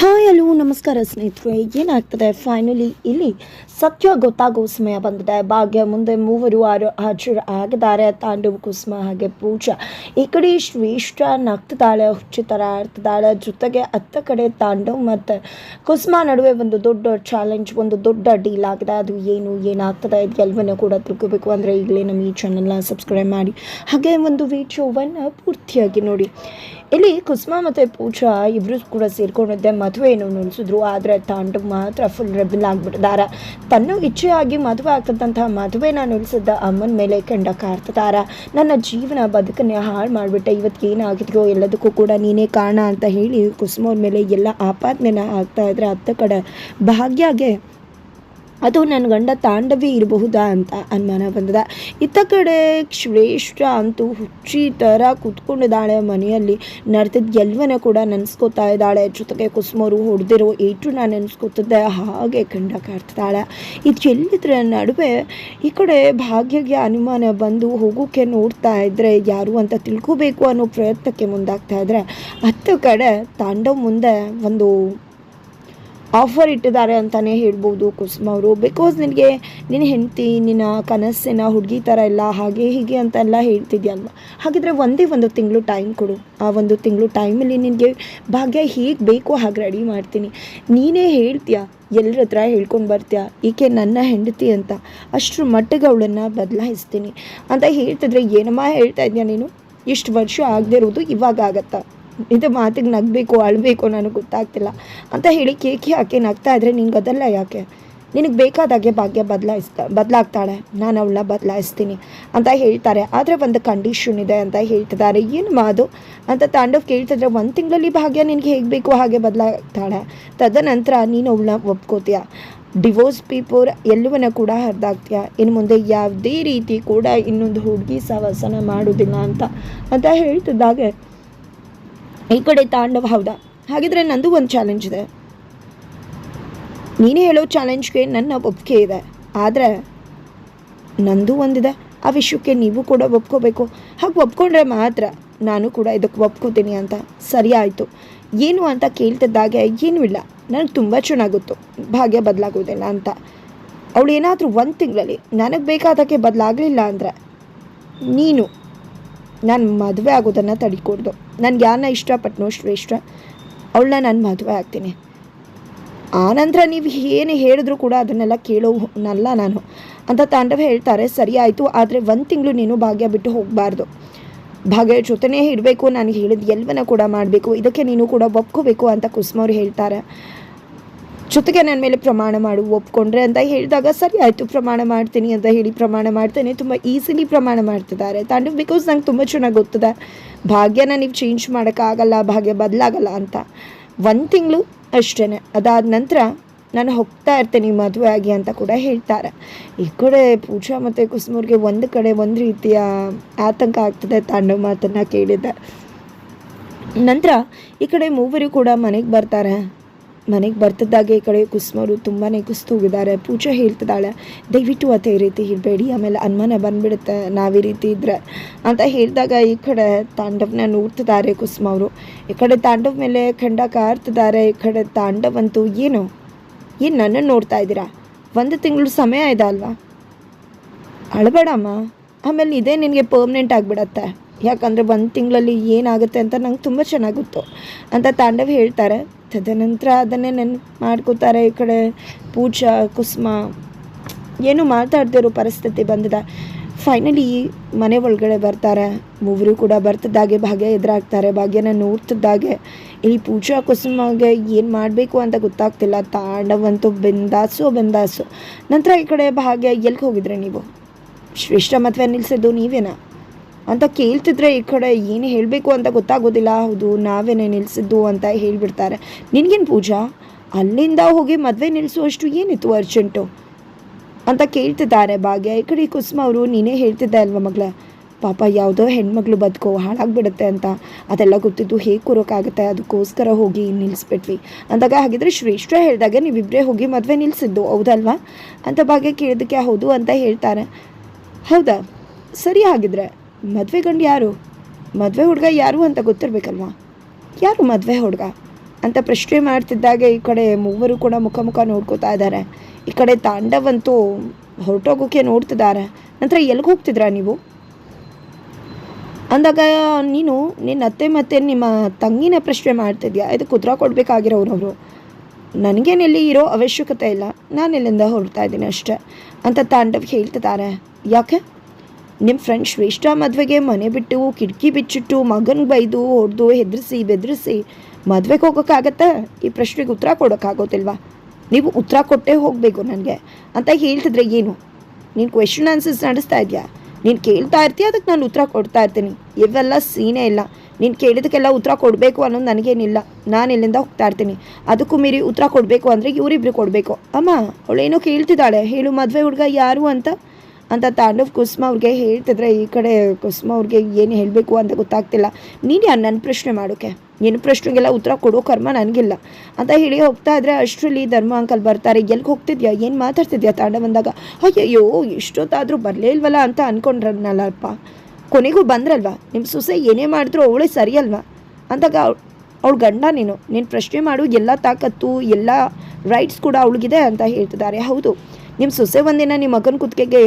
Hi, hello, ನಮಸ್ಕಾರ ಸ್ನೇಹಿತರೆ. ಏನಾಗ್ತದೆ? ಫೈನಲಿ ಇಲ್ಲಿ ಸತ್ಯ ಗೊತ್ತಾಗೋ ಸಮಯ ಬಂದಿದೆ. ಭಾಗ್ಯ ಮುಂದೆ ಮೂವರು ಆರು ಹಾಜರು ಆಗಿದ್ದಾರೆ ತಾಂಡವ್ ಕುಸುಮ ಹಾಗೆ ಪೂಜಾ. ಈ ಕಡೆ ಶ್ರೇಷ್ಠ ನಗ್ತಿದ್ದಾಳೆ ಹುಚ್ಚಿ ಥರ ಆಡ್ತಿದ್ದಾಳೆ ಜೊತೆಗೆ ಅತ್ತ ಕಡೆ ತಾಂಡವ್ ಮತ್ತು ಕುಸುಮ ನಡುವೆ ಒಂದು ದೊಡ್ಡ ಚಾಲೆಂಜ್ ಒಂದು ದೊಡ್ಡ ಡೀಲ್ ಆಗಿದೆ. ಅದು ಏನು, ಏನಾಗ್ತದೆ? ಇದು ಎಲ್ಲವನ್ನೂ ಕೂಡ ತಿಳ್ಕೋಬೇಕು ಅಂದರೆ ಈಗಲೇ ನಮ್ಮ ಈ ಚಾನಲ್ನ ಸಬ್ಸ್ಕ್ರೈಬ್ ಮಾಡಿ. ಹಾಗೆ ಒಂದು ವಿಡಿಯೋವನ್ನು ಪೂರ್ತಿಯಾಗಿ ನೋಡಿ. ಇಲ್ಲಿ ಕುಸುಮ ಮತ್ತು ಪೂಜಾ ಇಬ್ಬರು ಕೂಡ ಸೇರ್ಕೊಂಡಿದ್ದೆ ಮದುವೆಯನ್ನು ನಿಲ್ಲಿಸಿದ್ರು ಆದರೆ ತಾಂಡವ್ ಮಾತ್ರ ಫುಲ್ ರೆಬಲ್ ಆಗಿಬಿಟ್ಟಿದ್ದಾರೆ. ತನ್ನ ಇಚ್ಛೆಯಾಗಿ ಮದುವೆ ಆಗ್ತದಂತಹ ಮದುವೆನ ನಿಲ್ಲಿಸಿದ್ದ ಅಮ್ಮನ ಮೇಲೆ ಕೆಂಡ ಕಾರ್ತಿದ್ದಾರೆ. ನನ್ನ ಜೀವನ ಬದುಕನ್ನೇ ಹಾಳು ಮಾಡಿಬಿಟ್ಟೆ. ಇವತ್ತು ಏನಾಗಿದೆಯೋ ಎಲ್ಲದಕ್ಕೂ ಕೂಡ ನೀನೇ ಕಾರಣ ಅಂತ ಹೇಳಿ ಕುಸುಮವ್ರ ಮೇಲೆ ಎಲ್ಲ ಆಪಾದನೆನ ಆಗ್ತಾ ಇದ್ರೆ ಅತ್ತ ಕಡೆ ಭಾಗ್ಯಗೆ ಅದು ನನ್ನ ಗಂಡ ತಾಂಡವಿ ಇರಬಹುದಾ ಅಂತ ಅನುಮಾನ ಬಂದದ. ಇತ್ತ ಕಡೆ ಶ್ರೇಷ್ಠ ಅಂತೂ ಹುಚ್ಚಿ ಥರ ಕೂತ್ಕೊಂಡಿದ್ದಾಳೆ ಮನೆಯಲ್ಲಿ. ನಡೆದಿದ್ದ ಎಲ್ಲವನ್ನ ಕೂಡ ನೆನೆಸ್ಕೋತಾ ಇದ್ದಾಳೆ. ಜೊತೆಗೆ ಕುಸುಮರು ಹೊಡೆದಿರೋ ಏಟು ನಾನು ನೆನೆಸ್ಕೋತಿದ್ದೆ ಹಾಗೆ ಕಂಡ ಕಾಡ್ತಿದ್ದಾಳೆ. ಇದು ಎಲ್ಲಿದ್ರೆ ನಡುವೆ ಈ ಕಡೆ ಭಾಗ್ಯಗೆ ಅನುಮಾನ ಬಂದು ಹೋಗೋಕ್ಕೆ ನೋಡ್ತಾ ಇದ್ದರೆ ಯಾರು ಅಂತ ತಿಳ್ಕೋಬೇಕು ಅನ್ನೋ ಪ್ರಯತ್ನಕ್ಕೆ ಮುಂದಾಗ್ತಾ ಇದ್ದರೆ ಹತ್ತು ಕಡೆ ತಾಂಡವ್ ಮುಂದೆ ಒಂದು ಆಫರ್ ಇಟ್ಟಿದ್ದಾರೆ ಅಂತಲೇ ಹೇಳ್ಬೋದು ಕುಸುಮ ಅವರು. ಬಿಕಾಸ್ ನಿನಗೆ ನಿನ್ನ ಹೆಂಡತಿ, ನಿನ್ನ ಕನಸಿನ ಹುಡುಗಿ ಥರ ಎಲ್ಲ ಹಾಗೆ ಹೀಗೆ ಅಂತೆಲ್ಲ ಹೇಳ್ತಿದ್ಯಲ್ವ ಹಾಗಿದ್ರೆ ಒಂದೇ ಒಂದು ತಿಂಗಳು ಟೈಮ್ ಕೊಡು. ಆ ಒಂದು ತಿಂಗಳು ಟೈಮಲ್ಲಿ ನಿನಗೆ ಭಾಗ್ಯ ಹೇಗೆ ಬೇಕೋ ಹಾಗೆ ರೆಡಿ ಮಾಡ್ತೀನಿ. ನೀನೇ ಹೇಳ್ತೀಯ? ಎಲ್ಲರ ಹತ್ರ ಹೇಳ್ಕೊಂಡು ಬರ್ತೀಯ? ಈಕೆ ನನ್ನ ಹೆಂಡತಿ ಅಂತ. ಅಷ್ಟರ ಮಟ್ಟಿಗೆ ಅವಳನ್ನು ಬದಲಾಯಿಸ್ತೀನಿ. ಅಂತ ಹೇಳ್ತಿದ್ರೆ ಏನಮ್ಮ ಹೇಳ್ತಾ ಇದೆಯಾ ನೀನು? ಇಷ್ಟು ವರ್ಷ ಆಗದೆ ಇರೋದು ಇವಾಗ ಆಗತ್ತಾ? ಇದು ಮಾತಿಗೆ ನಗಬೇಕು, ಅಳಬೇಕು ನನಗೆ ಗೊತ್ತಾಗ್ತಿಲ್ಲ. ಅಂತ ಹೇಳಿ ಕೇಕಿ ಹಾಕಿ ನಗ್ತಾ ಇದ್ರೆ ನಿನ್ಗೆ ಅದೆಲ್ಲ ಯಾಕೆ? ನಿನಗೆ ಬೇಕಾದಾಗೆ ಭಾಗ್ಯ ಬದಲಾಯಿಸ್ತಾ, ಬದಲಾಗ್ತಾಳೆ. ನಾನು ಅವಳನ್ನ ಬದಲಾಯಿಸ್ತೀನಿ ಅಂತ ಹೇಳ್ತಾರೆ. ಆದರೆ ಒಂದು ಕಂಡೀಷನ್ ಇದೆ ಅಂತ ಹೇಳ್ತಿದ್ದಾರೆ. ಏನು ಮಾದು? ಅಂತ ತಾಂಡವ್ ಕೇಳ್ತಿದ್ರೆ ಒಂದು ತಿಂಗಳಲ್ಲಿ ಭಾಗ್ಯ ನಿನಗೆ ಹೇಗೆ ಬೇಕು ಹಾಗೆ ಬದಲಾಗ್ತಾಳೆ. ತದನಂತರ ನೀನು ಅವಳನ್ನ ಒಪ್ಕೋತೀಯ. ಡಿವೋರ್ಸ್ ಪೇಪರ್ ಎಲ್ಲವನ್ನ ಕೂಡ ಹರಿದಾಗ್ತೀಯ ಇನ್ನು ಮುಂದೆ ಯಾವುದೇ ರೀತಿ ಕೂಡ ಇನ್ನೊಂದು ಹುಡುಗಿ ಸಹವಾಸನ ಮಾಡೋದಿಲ್ಲ ಅಂತ ಅಂತ ಹೇಳ್ತಿದ್ದಾಗೆ. ಈ ಕಡೆ ತಾಂಡವ ಹೌದಾ? ಹಾಗಿದ್ರೆ ನಂದು ಒಂದು ಚಾಲೆಂಜ್ ಇದೆ. ನೀನೇ ಹೇಳೋ ಚಾಲೆಂಜ್ಗೆ ನನ್ನ ಒಪ್ಪಿಗೆ ಇದೆ. ಆದರೆ ನಂದು ಒಂದಿದೆ. ಆ ವಿಷಯಕ್ಕೆ ನೀವು ಕೂಡ ಒಪ್ಕೋಬೇಕು. ಹಾಗೆ ಒಪ್ಕೊಂಡ್ರೆ ಮಾತ್ರ ನಾನು ಕೂಡ ಇದಕ್ಕೆ ಒಪ್ಕೋತೀನಿ ಅಂತ. ಸರಿ ಆಯಿತು. ಏನು ಅಂತ ಕೇಳ್ತಿದ್ದಾಗೆ ಏನೂ ಇಲ್ಲ. ನನಗೆ ತುಂಬ ಚೆನ್ನಾಗುತ್ತು. ಭಾಗ್ಯ ಬದಲಾಗೋದಿಲ್ಲ ಅಂತ. ಅವಳು ಏನಾದರೂ ಒಂದು ತಿಂಗಳಲ್ಲಿ ನನಗೆ ಬೇಕಾದಕ್ಕೆ ಬದಲಾಗಲಿಲ್ಲ ಅಂದರೆ ನೀನು ನಾನು ಮದುವೆ ಆಗೋದನ್ನು ತಡಿಕೊಡ್ದು. ನನಗೆ ಯಾರನ್ನ ಇಷ್ಟಪಟ್ಟನೋ ಶ್ರೇಷ್ಠ, ಅವಳನ್ನ ನಾನು ಮದುವೆ ಆಗ್ತೀನಿ. ಆನಂತರ ನೀವು ಏನು ಹೇಳಿದ್ರು ಕೂಡ ಅದನ್ನೆಲ್ಲ ಕೇಳೋನಲ್ಲ ನಾನು. ಅಂತ ತಾಂಡವ ಹೇಳ್ತಾರೆ, ಸರಿ ಆಯಿತು, ಆದರೆ ಒಂದು ತಿಂಗಳು ನೀನು ಭಾಗ್ಯ ಬಿಟ್ಟು ಹೋಗಬಾರ್ದು. ಭಾಗ್ಯ ಜೊತೆನೇ ಇಡಬೇಕು, ನಾನು ಹೇಳಿದ ಎಲ್ವನ ಕೂಡ ಮಾಡಬೇಕು, ಇದಕ್ಕೆ ನೀನು ಕೂಡ ಒಪ್ಕೋಬೇಕು ಅಂತ ಕುಸುಮವ್ರು ಹೇಳ್ತಾರೆ. ಜೊತೆಗೆ ನನ್ನ ಮೇಲೆ ಪ್ರಮಾಣ ಮಾಡು, ಒಪ್ಕೊಂಡ್ರೆ ಅಂತ ಹೇಳಿದಾಗ, ಸರಿ ಆಯಿತು, ಪ್ರಮಾಣ ಮಾಡ್ತೀನಿ ಅಂತ ಹೇಳಿ ಪ್ರಮಾಣ ಮಾಡ್ತೇನೆ. ತುಂಬ ಈಸಿಲಿ ಪ್ರಮಾಣ ಮಾಡ್ತಿದ್ದಾರೆ. ತಾಂಡು ಬಿಕಾಸ್ ನಂಗೆ ತುಂಬ ಚೆನ್ನಾಗಿ ಗೊತ್ತಿದೆ, ಭಾಗ್ಯನ ನೀವು ಚೇಂಜ್ ಮಾಡೋಕ್ಕಾಗಲ್ಲ ಭಾಗ್ಯ ಬದಲಾಗಲ್ಲ ಅಂತ. ಒಂದು ತಿಂಗಳು ಅಷ್ಟೇ ಅದಾದ ನಂತರ ನಾನು ಹೋಗ್ತಾ ಇರ್ತೇನೆ, ಮದುವೆ ಆಗಿ ಅಂತ ಕೂಡ ಹೇಳ್ತಾರೆ. ಈ ಕಡೆ ಪೂಜಾ ಮತ್ತು ಕುಸುಮವ್ರಿಗೆ ಒಂದು ಕಡೆ ಒಂದು ರೀತಿಯ ಆತಂಕ ಆಗ್ತದೆ ತಾಂಡು ಮಾತನ್ನು ಕೇಳಿದ್ದೆ ನಂತರ ಈ ಕಡೆ ಮೂವರು ಕೂಡ ಮನೆಗೆ ಬರ್ತಾರೆ. ಮನೆಗೆ ಬರ್ತಿದ್ದಾಗೆ ಈ ಕಡೆ ಕುಸುಮರು ತುಂಬಾ ಕುಸ್ತು ಹೋಗಿದ್ದಾರೆ ಪೂಜೆ ಹೇಳ್ತಿದ್ದಾಳೆ, ದಯವಿಟ್ಟು ಈ ರೀತಿ ಇರಬೇಡಿ ಆಮೇಲೆ ಅನುಮಾನ ಬಂದ್ಬಿಡುತ್ತೆ, ನಾವು ಈ ರೀತಿ ಇದ್ದರೆ ಅಂತ ಹೇಳಿದಾಗ ಈ ಕಡೆ ತಾಂಡವನ್ನ ನೋಡ್ತಿದ್ದಾರೆ ಕುಸುಮ ಅವರು. ಈ ಕಡೆ ತಾಂಡವ ಮೇಲೆ ಖಂಡ ಕಾರ್ತಿದ್ದಾರೆ, ಈ ಕಡೆ ತಾಂಡವಂತೂ ಏನು ಏನು ನನ್ನನ್ನು ನೋಡ್ತಾ ಇದ್ದೀರಾ? ಒಂದು ತಿಂಗಳು ಸಮಯ ಇದೆ ಅಲ್ವಾ? ಅಳಬೇಡಮ್ಮ, ಆಮೇಲೆ ಇದೇ ನಿನಗೆ ಪರ್ಮನೆಂಟ್ ಆಗಿಬಿಡತ್ತೆ. ಯಾಕಂದರೆ ಒಂದು ತಿಂಗಳಲ್ಲಿ ಏನಾಗುತ್ತೆ ಅಂತ ನಂಗೆ ತುಂಬ ಚೆನ್ನಾಗಿ ಗೊತ್ತು ಅಂತ ತಾಂಡವ್ ಹೇಳ್ತಾರೆ. ತದನಂತರ ಅದನ್ನೇ ನೆನ್ ಮಾಡ್ಕೋತಾರೆ ಈ ಕಡೆ ಪೂಜಾ, ಕುಸುಮ. ಏನು ಮಾತಾಡ್ತಿರೋ ಪರಿಸ್ಥಿತಿ ಬಂದಿದೆ. ಫೈನಲಿ ಮನೆ ಒಳಗಡೆ ಬರ್ತಾರೆ. ಮೂವರು ಕೂಡ ಬರ್ತಿದ್ದಾಗೆ ಭಾಗ್ಯ ಎದುರಾಗ್ತಾರೆ. ಭಾಗ್ಯನ ನೋಡ್ತಿದ್ದಾಗೆ ಇಲ್ಲಿ ಪೂಜಾ, ಕುಸುಮಗೆ ಏನು ಮಾಡಬೇಕು ಅಂತ ಗೊತ್ತಾಗ್ತಿಲ್ಲ. ತಾಂಡವಂತೂ ಬೆಂದಾಸು ಬೆಂದಾಸು. ನಂತರ ಈ ಕಡೆ ಭಾಗ್ಯ ಎಲ್ಲಿಗೆ ಹೋಗಿದ್ರೆ ನೀವು? ಶ್ರೇಷ್ಠ ಮದುವೆ ನಿಲ್ಲಿಸಿದ್ದು ನೀವೇನಾ? ಅಂತ ಕೇಳ್ತಿದ್ರೆ ಈ ಕಡೆ ಏನು ಹೇಳಬೇಕು ಅಂತ ಗೊತ್ತಾಗೋದಿಲ್ಲ. ಹೌದು, ನಾವೇನೇ ನಿಲ್ಲಿಸಿದ್ದು ಅಂತ ಹೇಳಿಬಿಡ್ತಾರೆ. ನಿನಗೇನು ಪೂಜಾ? ಅಲ್ಲಿಂದ ಹೋಗಿ ಮದುವೆ ನಿಲ್ಲಿಸುವಷ್ಟು ಏನಿತ್ತು ಅರ್ಜೆಂಟು? ಅಂತ ಕೇಳ್ತಿದ್ದಾರೆ ಭಾಗ್ಯ. ಈ ಕಡೆ ಕುಸುಮ ಅವರು ನೀನೇ ಹೇಳ್ತಿದ್ದೆ ಅಲ್ವಾ ಮಗಳ? ಪಾಪ ಯಾವುದೋ ಹೆಣ್ಮಗಳು ಬದುಕೋ, ಹಾಳಾಗ್ಬಿಡುತ್ತೆ ಅಂತ. ಅದೆಲ್ಲ ಗೊತ್ತಿದ್ದು ಹೇಗೆ ಕೂರೋಕ್ಕಾಗುತ್ತೆ ಅದಕ್ಕೋಸ್ಕರ ಹೋಗಿ ನಿಲ್ಲಿಸ್ಬಿಟ್ವಿ ಅಂದಾಗ ಹಾಗಿದ್ರೆ ಶ್ರೇಷ್ಠ ಹೇಳಿದಾಗ ನೀವಿಬ್ಬರೇ ಹೋಗಿ ಮದುವೆ ನಿಲ್ಲಿಸಿದ್ದು ಹೌದಲ್ವಾ? ಅಂತ ಭಾಗ್ಯ ಕೇಳಿದ್ದಕ್ಕೆ ಹೌದು ಅಂತ ಹೇಳ್ತಾರೆ. ಹೌದಾ? ಸರಿ ಹಾಗಿದ್ರೆ. ಮದುವೆ ಗಂಡು ಯಾರು? ಮದುವೆ ಹುಡುಗ ಯಾರು ಅಂತ ಗೊತ್ತಿರಬೇಕಲ್ವಾ? ಯಾರು ಮದುವೆ ಹುಡುಗ? ಅಂತ ಪ್ರಶ್ನೆ ಮಾಡ್ತಿದ್ದಾಗೆ ಈ ಕಡೆ ಮೂವರು ಕೂಡ ಮುಖ ಮುಖ ನೋಡ್ಕೋತಾ ಇದ್ದಾರೆ. ಈ ಕಡೆ ತಾಂಡವಂತೂ ಹೊರಟೋಗೋಕೆ ನೋಡ್ತಿದ್ದಾರೆ. ನಂತರ ಎಲ್ಲಿಗೆ ಹೋಗ್ತಿದ್ರಾ ನೀವು? ಅಂದಾಗ ನೀನು ನಿನ್ನ ಅತ್ತೆ ಮತ್ತೆ ನಿಮ್ಮ ತಂಗಿನ ಪ್ರಶ್ನೆ ಮಾಡ್ತಿದ್ಯಾ? ಇದು ಕುದುರ ಕೊಡಬೇಕಾಗಿರೋರವರು ನನಗೇನೆಲ್ಲಿ ಇರೋ ಅವಶ್ಯಕತೆ ಇಲ್ಲ. ನಾನು ಇಲ್ಲಿಂದ ಹೊರಡ್ತಾ ಇದ್ದೀನಿ ಅಷ್ಟೇ. ಅಂತ ತಾಂಡವ್ ಹೇಳ್ತಿದ್ದಾರೆ. ಯಾಕೆ? ನಿಮ್ಮ ಫ್ರೆಂಡ್ ಶ್ರೇಷ್ಠ ಮದುವೆಗೆ ಮನೆ ಬಿಟ್ಟು, ಕಿಟಕಿ ಬಿಚ್ಚಿಟ್ಟು ಮಗನಿಗೆ ಬೈದು ಹೊಡೆದು, ಹೆದರಿಸಿ, ಬೆದರಿಸಿ ಮದುವೆಗೆ ಹೋಗೋಕ್ಕಾಗತ್ತಾ? ಈ ಪ್ರಶ್ನೆಗೆ ಉತ್ತರ ಕೊಡೋಕ್ಕಾಗೋದಿಲ್ವಾ? ನೀವು ಉತ್ತರ ಕೊಟ್ಟೇ ಹೋಗಬೇಕು ನನಗೆ. ಅಂತ ಹೇಳ್ತಿದ್ರೆ ಏನು? ನೀನು ಕ್ವೆಶನ್ ಆನ್ಸರ್ಸ್ ನಡೆಸ್ತಾ ಇದೆಯಾ? ನೀನು ಕೇಳ್ತಾ ಇರ್ತೀಯ? ಅದಕ್ಕೆ ನಾನು ಉತ್ತರ ಕೊಡ್ತಾ ಇರ್ತೀನಿ. ಇವೆಲ್ಲ ಸೀನೇ ಇಲ್ಲ. ನೀನು ಕೇಳಿದಕ್ಕೆಲ್ಲ ಉತ್ತರ ಕೊಡಬೇಕು ಅನ್ನೋದು ನನಗೇನಿಲ್ಲ. ನಾನು ಇಲ್ಲಿಂದ ಹೋಗ್ತಾ ಇರ್ತೀನಿ. ಅದಕ್ಕೂ ಮೀರಿ ಉತ್ತರ ಕೊಡಬೇಕು ಅಂದರೆ ಇವರಿಬ್ರು ಕೊಡಬೇಕು. ಅಮ್ಮ, ಅವಳೇನೋ ಕೇಳ್ತಿದ್ದಾಳೆ. ಹೇಳು, ಮದುವೆ ಹುಡುಗ ಯಾರು ಅಂತ? ಅಂತ ತಾಂಡವ್ ಕುಸುಮ ಅವ್ರಿಗೆ ಹೇಳ್ತಿದ್ರೆ ಈ ಕಡೆ ಕುಸುಮ ಅವ್ರಿಗೆ ಏನು ಹೇಳಬೇಕು ಅಂತ ಗೊತ್ತಾಗ್ತಿಲ್ಲ. ನೀನು ಯಾರು ನನ್ನ ಪ್ರಶ್ನೆ ಮಾಡೋಕೆ? ಏನು ಪ್ರಶ್ನೆಗೆಲ್ಲ ಉತ್ತರ ಕೊಡೋ ಕರ್ಮ ನನಗಿಲ್ಲ. ಅಂತ ಹೇಳಿ ಹೋಗ್ತಾ ಇದ್ರೆ ಅಷ್ಟರಲ್ಲಿ ಧರ್ಮ ಅಂಕಲ್ ಬರ್ತಾರೆ. ಎಲ್ಲಿಗೆ ಹೋಗ್ತಿದ್ಯಾ? ಏನು ಮಾತಾಡ್ತಿದ್ಯಾ ತಾಂಡವ್ ಬಂದಾಗ ಅಯ್ಯಯ್ಯೋ, ಇಷ್ಟೊತ್ತಾದರೂ ಬರಲೇ ಇಲ್ವಲ್ಲ ಅಂತ ಅಂದ್ಕೊಂಡ್ರನ್ನಲ್ಲಪ್ಪ ಕೊನೆಗೂ ಬಂದ್ರಲ್ವಾ? ನಿಮ್ಮ ಸೊಸೆ ಏನೇ ಮಾಡಿದ್ರು ಅವಳೇ ಸರಿಯಲ್ವಾ? ಅಂದಾಗ ಅವಳು ಗಂಡ ನೀನು. ನೀನು ಪ್ರಶ್ನೆ ಮಾಡು, ಎಲ್ಲ ತಾಕತ್ತು, ಎಲ್ಲ ರೈಟ್ಸ್ ಕೂಡ ಅವಳಿಗಿದೆ ಅಂತ ಹೇಳ್ತಿದ್ದಾರೆ. ಹೌದು. ನಿಮ್ಮ ಸೊಸೆ ಒಂದಿನ ನಿಮ್ಮ ಮಗನ ಕುತ್ತಿಗೆಗೆ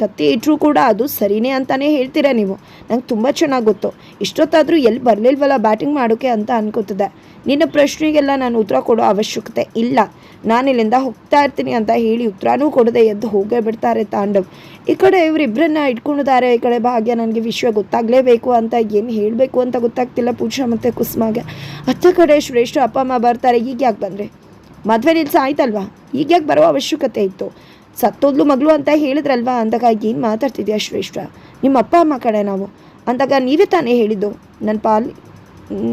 ಕತ್ತಿ ಇಟ್ಟರೂ ಕೂಡ ಅದು ಸರಿನೇ ಅಂತಾನೆ ಹೇಳ್ತೀರಾ ನೀವು? ನಂಗೆ ತುಂಬ ಚೆನ್ನಾಗಿ ಗೊತ್ತು. ಇಷ್ಟೊತ್ತಾದರೂ ಎಲ್ಲಿ ಬರಲಿಲ್ವಲ್ಲ ಬ್ಯಾಟಿಂಗ್ ಮಾಡೋಕ್ಕೆ ಅಂತ ಅನ್ಕೋತಿದ್ದೆ. ನಿನ್ನ ಪ್ರಶ್ನೆಗೆಲ್ಲ ನಾನು ಉತ್ತರ ಕೊಡೋ ಅವಶ್ಯಕತೆ ಇಲ್ಲ. ನಾನು ಇಲ್ಲಿಂದ ಹೋಗ್ತಾ ಇರ್ತೀನಿ ಅಂತ ಹೇಳಿ ಉತ್ತರನೂ ಕೊಡದೆ ಎದ್ದು ಹೋಗೇ ಬಿಡ್ತಾರೆ ತಾಂಡವ್. ಈ ಕಡೆ ಇವರಿಬ್ಬರನ್ನ ಇಟ್ಕೊಂಡಿದ್ದಾರೆ, ಈ ಕಡೆ ಭಾಗ್ಯ ನನಗೆ ವಿಷಯ ಗೊತ್ತಾಗಲೇಬೇಕು ಅಂತ ಏನು ಹೇಳಬೇಕು ಅಂತ ಗೊತ್ತಾಗ್ತಿಲ್ಲ ಪೂಜಾ ಮತ್ತು ಕುಸುಮಾಗೆ. ಅತ್ತ ಕಡೆ ಶ್ರೇಷ್ಠ ಅಪ್ಪ ಅಮ್ಮ ಬರ್ತಾರೆ ಈಗ ಯಾಕೆ ಬಂದರೆ? ಮದುವೆ ನಿಲ್ಸ ಆಯ್ತಲ್ವಾ? ಈಗ ಯಾಕೆ ಬರೋ ಅವಶ್ಯಕತೆ ಇತ್ತು. ಸತ್ತೋದ್ಲು ಮಗಳು ಅಂತ ಹೇಳಿದ್ರಲ್ವಾ? ಅಂದಾಗ ಏನು ಮಾತಾಡ್ತಿದ್ಯಾ ಶ್ರೇಷ್ಠ? ನಿಮ್ಮ ಅಪ್ಪ ಅಮ್ಮ ಕಡೆ ನಾವು. ಅಂದಾಗ ನೀವೇ ತಾನೇ ಹೇಳಿದ್ದು. ನನ್ನ ಪಾಲ್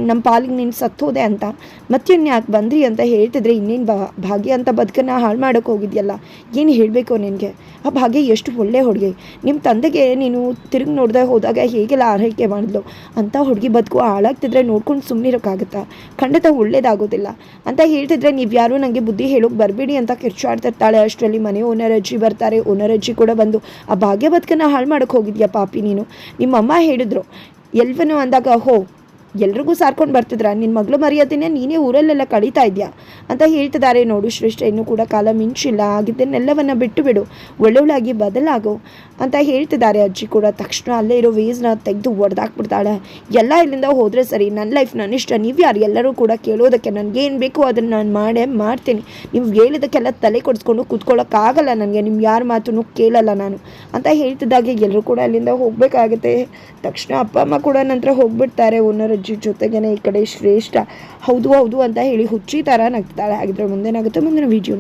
ನಮ್ಮ ಪಾಲಿಗೆ ನೀನು ಸತ್ತೋದೆ ಅಂತ ಮತ್ತೇನು ಯಾಕೆ ಬಂದ್ರಿ ಅಂತ ಹೇಳ್ತಿದ್ರೆ ಇನ್ನೇನು ಬಾ ಭಾಗ್ಯ ಅಂತ ಬದುಕನ್ನು ಹಾಳು ಮಾಡೋಕೆ ಹೋಗಿದ್ಯಲ್ಲ, ಏನು ಹೇಳಬೇಕು ನಿನಗೆ? ಆ ಭಾಗ್ಯ ಎಷ್ಟು ಒಳ್ಳೆ ಹುಡುಗಿ. ನಿಮ್ಮ ತಂದೆಗೆ ನೀನು ತಿರುಗಿ ನೋಡ್ದೆ ಹೋದಾಗ ಹೇಗೆಲ್ಲ ಆರೈಕೆ ಮಾಡಿದ್ಲು? ಅಂತ ಹುಡುಗಿ ಬದುಕು ಹಾಳಾಗ್ತಿದ್ರೆ ನೋಡ್ಕೊಂಡು ಸುಮ್ಮನಿರೋಕ್ಕಾಗುತ್ತಾ ಖಂಡಿತ ಒಳ್ಳೇದಾಗೋದಿಲ್ಲ. ಅಂತ ಹೇಳ್ತಿದ್ರೆ ನೀವು ಯಾರು ನನಗೆ ಬುದ್ಧಿ ಹೇಳೋಕೆ ಬರಬೇಡಿ ಅಂತ ಕಿರ್ಚಾಡ್ತಿರ್ತಾಳೆ. ಅಷ್ಟರಲ್ಲಿ ಮನೆ ಓನರ್ ಅಜ್ಜಿ ಬರ್ತಾರೆ. ಓನರ್ ಅಜ್ಜಿ ಕೂಡ ಬಂದು, ಆ ಭಾಗ್ಯ ಬದುಕನ್ನು ಹಾಳು ಮಾಡೋಕೆ ಹೋಗಿದ್ಯಾ ಪಾಪಿ ನೀನು? ನಿಮ್ಮಮ್ಮ ಹೇಳಿದ್ರು. ಎಲ್ವನು ಅಂದಾಗ, ಹೋ ಎಲ್ರಿಗೂ ಸಾರ್ಕೊಂಡು ಬರ್ತಿದ್ರ? ನಿನ್ನ ಮಗಳು ಮರ್ಯಾದೆನೇ ನೀನೇ ಊರಲ್ಲೆಲ್ಲ ಕಳೀತಾ ಇದೆಯಾ? ಅಂತ ಹೇಳ್ತಿದ್ದಾರೆ ನೋಡು ಶ್ರೇಷ್ಠ, ಇನ್ನು ಕೂಡ ಕಾಲ ಮಿಂಚಿಲ್ಲ. ಆಗಿದ್ದನ್ನೆಲ್ಲವನ್ನು ಬಿಟ್ಟು ಬಿಡು ಒಳ್ಳೊಳ್ಳಾಗಿ ಬದಲಾಗು ಅಂತ ಹೇಳ್ತಿದ್ದಾರೆ ಅಜ್ಜಿ ಕೂಡ. ತಕ್ಷಣ ಅಲ್ಲೇ ಇರೋ ವೇಸ್ನ ತೆಗೆದು ಒಡೆದಾಕ್ಬಿಡ್ತಾಳೆ. ಎಲ್ಲ ಇಲ್ಲಿಂದ ಹೋದರೆ ಸರಿ ನನ್ನ ಲೈಫ್ ನನ್ನ ಇಷ್ಟ. ನೀವು ಯಾರು? ಎಲ್ಲರೂ ಕೂಡ ಕೇಳೋದಕ್ಕೆ ನನಗೇನು ಬೇಕು ಅದನ್ನು ನಾನು ಮಾಡೇ ಮಾಡ್ತೀನಿ. ನೀವು ಹೇಳಿದಕ್ಕೆಲ್ಲ ತಲೆ ಕೊಡಿಸ್ಕೊಂಡು ಕೂತ್ಕೊಳ್ಳೋಕ್ಕಾಗಲ್ಲ ನನಗೆ. ನಿಮ್ಮ ಯಾರ ಮಾತನ್ನು ಕೇಳಲ್ಲ ನಾನು ಅಂತ ಹೇಳ್ತಿದ್ದಾಗೆ ಎಲ್ಲರೂ ಕೂಡ ಅಲ್ಲಿಂದ ಹೋಗಬೇಕಾಗುತ್ತೆ. ತಕ್ಷಣ ಅಪ್ಪ ಅಮ್ಮ ಕೂಡ ನಂತರ ಹೋಗ್ಬಿಡ್ತಾರೆ. ಓನರ್ ಅಜ್ಜಿ ಜೊತೆಗೇನೆ ಈ ಕಡೆ ಶ್ರೇಷ್ಠ. ಹೌದು ಹೌದು ಅಂತ ಹೇಳಿ ಹುಚ್ಚಿ ಥರ ನಗ್ತಾಳೆ. ಹಾಗಿದ್ರೆ ಮುಂದೇನಾಗುತ್ತೆ ಮುಂದಿನ ವಿಡಿಯೋನ